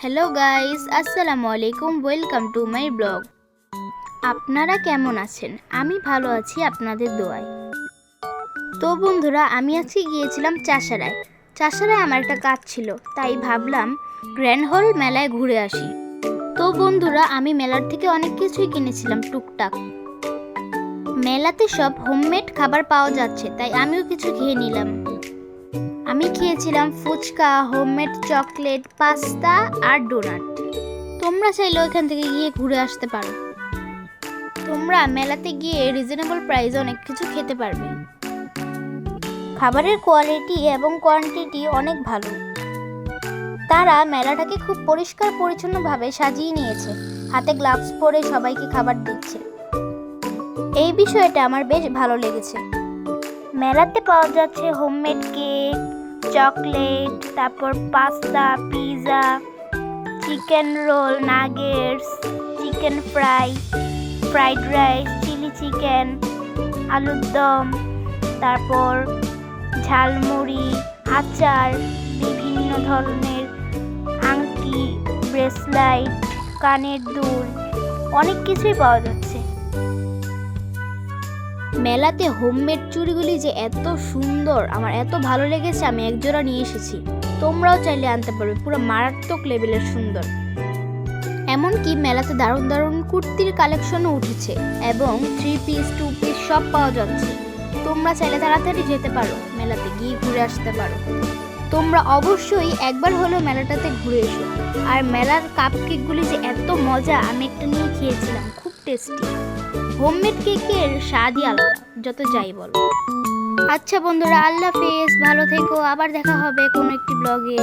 Hello guys আসসালামু আলাইকুম welcome to my blog আপনারা কেমন আছেন? আমি ভালো আছি আপনাদের দোয়ায়। তো বন্ধুরা, আমি আজকে গিয়েছিলাম চাষারায়। চাষারায় আমার একটা কাজ ছিল, তাই ভাবলাম গ্র্যান্ড হল মেলায় ঘুরে আসি। তো বন্ধুরা, আমি মেলার থেকে অনেক কিছুই কিনেছিলাম টুকটাক। মেলাতে সব হোমমেড খাবার পাওয়া যাচ্ছে, তাই আমিও কিছু খেয়ে নিলাম। আমি খেয়েছিলাম ফুচকা, হোমমেড চকলেট, পাস্তা আর ডোনাট। তোমরা চাইলে ওইখান থেকে গিয়ে ঘুরে আসতে পারো। তোমরা মেলাতে গিয়ে রিজনেবল প্রাইসে অনেক কিছু খেতে পারবে। খাবারের কোয়ালিটি এবং কোয়ান্টিটি অনেক ভালো। তারা মেলাটাকে খুব পরিষ্কার পরিচ্ছন্নভাবে সাজিয়ে নিয়েছে। হাতে গ্লাভস পরে সবাইকে খাবার দিচ্ছে। এই বিষয়টা আমার বেশ ভালো লেগেছে। মেলাতে পাওয়া যাচ্ছে হোমমেড কেক চকলেট, তারপর pasta pizza chicken roll, nuggets, chicken fry, fried rice, chilli chicken, আলুর দম, তারপর ঝালমুড়ি, আচার, বিভিন্ন ধরনের আংটি, ব্রেসলাইট, কানের দুল, অনেক কিছুই পাওয়া যাচ্ছে। মেলাতে হোমমেড চুড়িগুলি যে এত সুন্দর, আমার এত ভালো লেগেছে, আমি একজোড়া নিয়ে এসেছি। তোমরাও চাইলে আনতে পারবে, পুরো মারাত্মক লেভেলের সুন্দর। এমনকি মেলাতে দারুণ দারুণ কুর্তির কালেকশনও উঠেছে এবং থ্রি পিস টু পিস সব পাওয়া যাচ্ছে। তোমরা চাইলে তাড়াতাড়ি যেতে পারো, মেলাতে গিয়ে ঘুরে আসতে পারো। তোমরা অবশ্যই একবার হলেও মেলাটাতে ঘুরে এসো। আর মেলার কাপকেকগুলি যে এত মজা, আমি একটা নিয়ে খেয়েছিলাম, খুব টেস্টি হোমমেড কেকের স্বাদই আলাদা, যত যাই বলো। আচ্ছা বন্ধুরা, আল্লাহ হাফেজ, ভালো থেকো, আবার দেখা হবে কোনো একটি ব্লগে